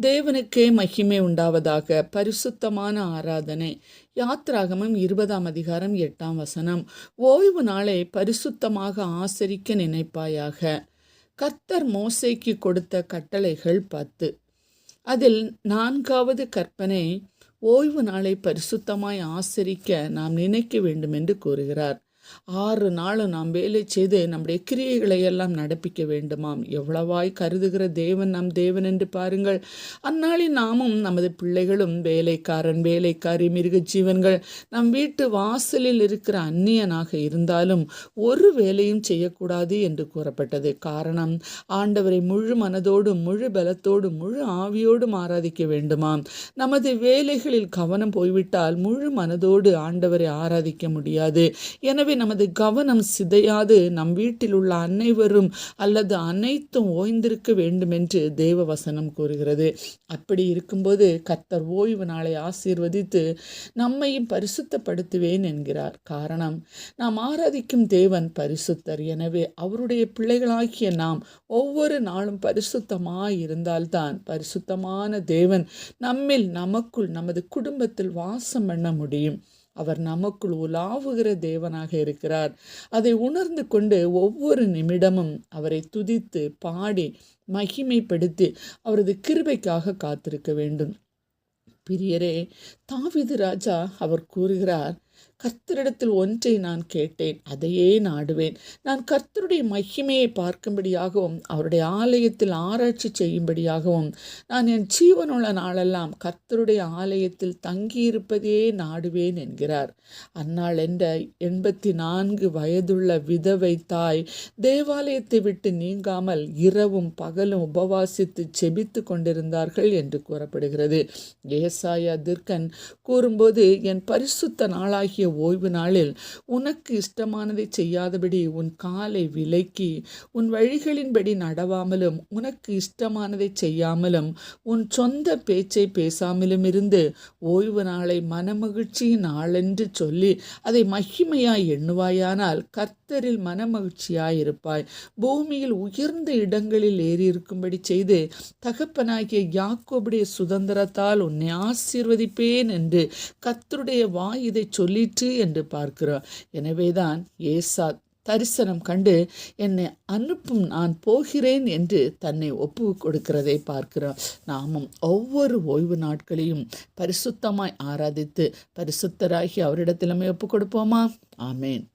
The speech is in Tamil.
தேவனுக்கே மகிமை உண்டாவதாக பரிசுத்தமான ஆராதனை. யாத்ராகமம் இருபதாம் அதிகாரம் எட்டாம் வசனம். ஓய்வு நாளை பரிசுத்தமாக ஆசரிக்க நினைப்பாயாக. கர்த்தர் மோசைக்கு கொடுத்த கட்டளைகள் பத்து. அதில் நான்காவது கற்பனை ஓய்வு நாளை பரிசுத்தமாய் ஆசரிக்க நாம் நினைக்க வேண்டும் என்று கூறுகிறார். ஆறு நாளும் நாம் வேலை செய்து நம்முடைய கிரியைகளை எல்லாம் நடப்பிக்க வேண்டுமாம். எவ்வளவாய் கருதுகிற தேவன் நம் தேவன் என்று பாருங்கள். அந்நாளில் நாமும் நமது பிள்ளைகளும் வேலைக்காரன் வேலைக்காரி மிருக ஜீவன்கள் நம் வீட்டு வாசலில் இருக்கிற அந்நியனாக இருந்தாலும் ஒரு வேலையும் செய்யக்கூடாது என்று கூறப்பட்டது. காரணம் ஆண்டவரை முழு மனதோடும் முழு பலத்தோடும் முழு ஆவியோடும் ஆராதிக்க வேண்டுமாம். நமது வேலைகளில் கவனம் போய்விட்டால் முழு மனதோடு ஆண்டவரை ஆராதிக்க முடியாது. எனவே நமது கவனம் சிதையாது. நம் வீட்டில் உள்ள அனைவரும் அல்லது அனைத்தும் ஓய்ந்திருக்க வேண்டும் என்று தேவ வசனம் கூறுகிறது. அப்படி இருக்கும்போது கர்த்தர் ஓய்வு நாளை ஆசீர்வதித்து நம்மையும் பரிசுத்தப்படுத்துவேன் என்கிறார். காரணம் நாம் ஆராதிக்கும் தேவன் பரிசுத்தர். எனவே அவருடைய பிள்ளைகளாகிய நாம் ஒவ்வொரு நாளும் பரிசுத்தமாய் இருந்தால்தான் பரிசுத்தமான தேவன் நம்மில் நமக்குள் நமது குடும்பத்தில் வாசம் பண்ண முடியும். அவர் நமக்குள் உலாவுகிற தேவனாக இருக்கிறார். அதை உணர்ந்து கொண்டு ஒவ்வொரு நிமிடமும் அவரை துதித்து பாடி மகிமைப்படுத்தி அவரது கிருபைக்காக காத்திருக்க வேண்டும். பிரியரே தாவிது ராஜா அவர் கூறுகிறார் கர்த்தரிடத்தில் ஒன்றை நான் கேட்டேன் அதையே நாடுவேன். நான் கர்த்தருடைய மகிமையை பார்க்கும்படியாகவும் அவருடைய ஆலயத்தில் ஆராய்ச்சி செய்யும்படியாகவும் நான் என் ஜீவனுள்ள நாளெல்லாம் கர்த்தருடைய ஆலயத்தில் தங்கியிருப்பதே நாடுவேன் என்கிறார். அந்நாள் என்ற எண்பத்தி நான்கு வயதுள்ள விதவை தாய் தேவாலயத்தை விட்டு நீங்காமல் இரவும் பகலும் உபவாசித்து செபித்து கொண்டிருந்தார்கள் என்று கூறப்படுகிறது. ஏசாயா திர்கன் கூறும்போது என் பரிசுத்த நாளாகி ஆகிய ஓய்வு நாளில் உனக்கு இஷ்டமானதை செய்யாதபடி உன் காலை விலக்கி உன் வழிகளின்படி நடவாமலும் உனக்கு இஷ்டமானதை செய்யாமலும் உன் சொந்த பேச்சை பேசாமலும் இருந்து ஓய்வு நாளை மனமகிழ்ச்சியின் நாளென்று சொல்லி அதை மகிமையாய் எண்ணுவாயானால் கர்த்தரில் மனமகிழ்ச்சியாய் இருப்பாய் பூமியில் உயர்ந்த இடங்களில் ஏறி இருக்கும்படி செய்து தகப்பனாகிய யாக்கோபுடைய சுதந்திரத்தால் உன்னை ஆசீர்வதிப்பேன் என்று கத்தருடைய வாய் இதை சொல்லிற்று என்று பார்க்கிறோம் எனவேதான் ஏசா தரிசனம் கண்டு என்னை அனுப்பும் நான் போகிறேன் என்று தன்னை ஒப்பு கொடுக்கிறதை பார்க்கிறோம் நாமும் ஒவ்வொரு ஓய்வு நாட்களையும் பரிசுத்தமாய் ஆராதித்து பரிசுத்தராகி அவரிடத்திலுமே ஒப்பு கொடுப்போமா? ஆமேன்.